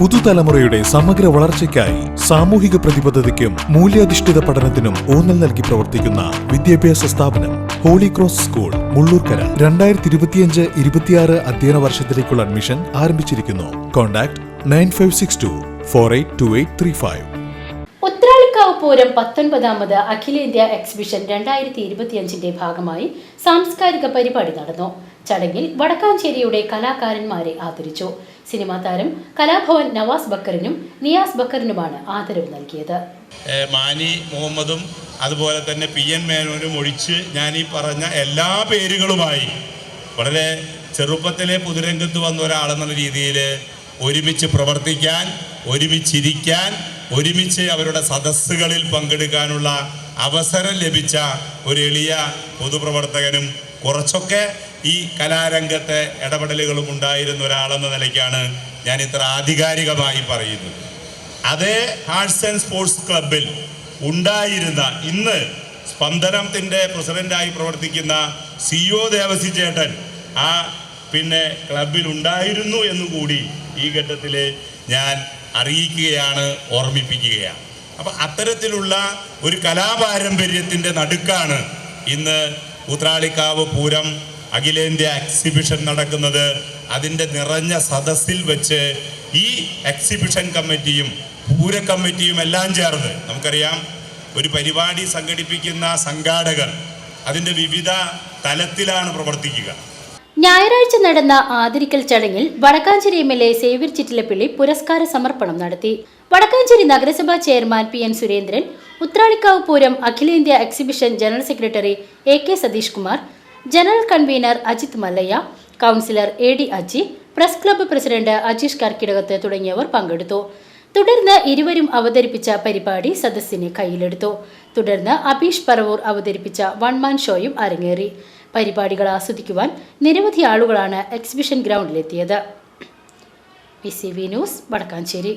പുതുതലമുറയുടെ സമഗ്ര വളർച്ചയ്ക്കായി സാമൂഹിക പ്രതിബദ്ധതയ്ക്കും മൂല്യാധിഷ്ഠിത പഠനത്തിനും ഊന്നൽ നൽകി പ്രവർത്തിക്കുന്ന വിദ്യാഭ്യാസ സ്ഥാപനം ഹോളി ക്രോസ് സ്കൂൾ മുള്ളൂർക്കര. രണ്ടായിരത്തി ഇരുപത്തിയഞ്ച് ഇരുപത്തിയാറ് അധ്യയന വർഷത്തിലേക്കുള്ള അഡ്മിഷൻ ആരംഭിച്ചിരിക്കുന്നു. Contact nine five six two four eight two eight three five. Uthralikavu Pooram പത്തൊൻപതാമത് അഖിലേന്ത്യാ എക്സിബിഷൻ രണ്ടായിരത്തി ഇരുപത്തിയഞ്ചിന്റെ ഭാഗമായി സാംസ്കാരിക പരിപാടി നടന്നു. ചടങ്ങിൽ വടക്കാഞ്ചേരിയുടെ കലാകാരന്മാരെ ആദരിച്ചു. സിനിമാ താരം കലാഭവൻ നവാസ് ബക്കറിനും നിയാസ് ബക്കറിനുമാണ് ആദരവ് നൽകിയത്. മാനി മുഹമ്മദും അതുപോലെ തന്നെ പി എൻ മേനോനും ഒഴിച്ച് ഞാൻ ഈ പറഞ്ഞ എല്ലാ പേരുകളുമായി വളരെ ചെറുപ്പത്തിലെ പൊതുരംഗത്ത് വന്ന ഒരാളെന്നുള്ള രീതിയിൽ ഒരുമിച്ച് പ്രവർത്തിക്കാൻ ഒരുമിച്ചിരിക്കാൻ ഒരുമിച്ച് അവരുടെ സദസ്സുകളിൽ പങ്കെടുക്കാനുള്ള അവസരം ലഭിച്ച ഒരു എളിയ പൊതുപ്രവർത്തകനും കുറച്ചൊക്കെ ഈ കലാരംഗത്തെ ഇടപെടലുകളും ഉണ്ടായിരുന്ന ഒരാളെന്ന നിലയ്ക്കാണ് ഞാൻ ഇത്ര ആധികാരികമായി പറയുന്നത്. അതേ ആർട്സ് ആൻഡ് സ്പോർട്സ് ക്ലബിൽ ഉണ്ടായിരുന്ന ഇന്ന് സ്പന്ദനത്തിന്റെ പ്രസിഡന്റായി പ്രവർത്തിക്കുന്ന സി ഒ ദേവസി ചേട്ടൻ ആ പിന്നെ ക്ലബിൽ ഉണ്ടായിരുന്നു എന്നുകൂടി ഈ ഘട്ടത്തിൽ ഞാൻ അറിയിക്കുകയാണ് ഓർമ്മിപ്പിക്കുകയാണ്. അപ്പം അത്തരത്തിലുള്ള ഒരു കലാപാരമ്പര്യത്തിന്റെ നടുക്കാണ് ഇന്ന് ഉത്രാളിക്കാവ് പൂരം അഖിലേന്ത്യാ എക്സിബിഷൻ നടക്കുന്നത്. അതിന്റെ നിറഞ്ഞ സദസ്സിൽ വെച്ച് ഈ എക്സിബിഷൻ കമ്മിറ്റിയും പൂര കമ്മിറ്റിയും എല്ലാം ചേർന്ന് നമുക്കറിയാം ഒരു പരിപാടി സംഘടിപ്പിക്കുന്ന സംഘാടകർ അതിന്റെ വിവിധ തലത്തിലാണ് പ്രവർത്തിക്കുക. ഞായറാഴ്ച നടന്ന ആദരിക്കൽ ചടങ്ങിൽ Wadakkanchery M L A Xavier Chittilappilly പുരസ്കാര സമർപ്പണം നടത്തി. വടക്കാഞ്ചേരി നഗരസഭാ chairman P N Surendran Uthralikavu Pooram അഖിലേന്ത്യാ exhibition general secretary A K Satheesh Kumar general convener Ajith Mallayya councillor A D Aji press club president Ajeesh Karkidakath തുടങ്ങിയവർ പങ്കെടുത്തു. തുടർന്ന് ഇരുവരും അവതരിപ്പിച്ച പരിപാടി സദസ്സിനെ കയ്യിലെടുത്തു. തുടർന്ന് അബീഷ് പറവൂർ അവതരിപ്പിച്ച വൺമാൻ ഷോയും അരങ്ങേറി. പരിപാടികൾ ആസ്വദിക്കുവാൻ നിരവധി ആളുകളാണ് exhibition ഗ്രൗണ്ടിലെത്തിയത് P C V news Wadakkanchery.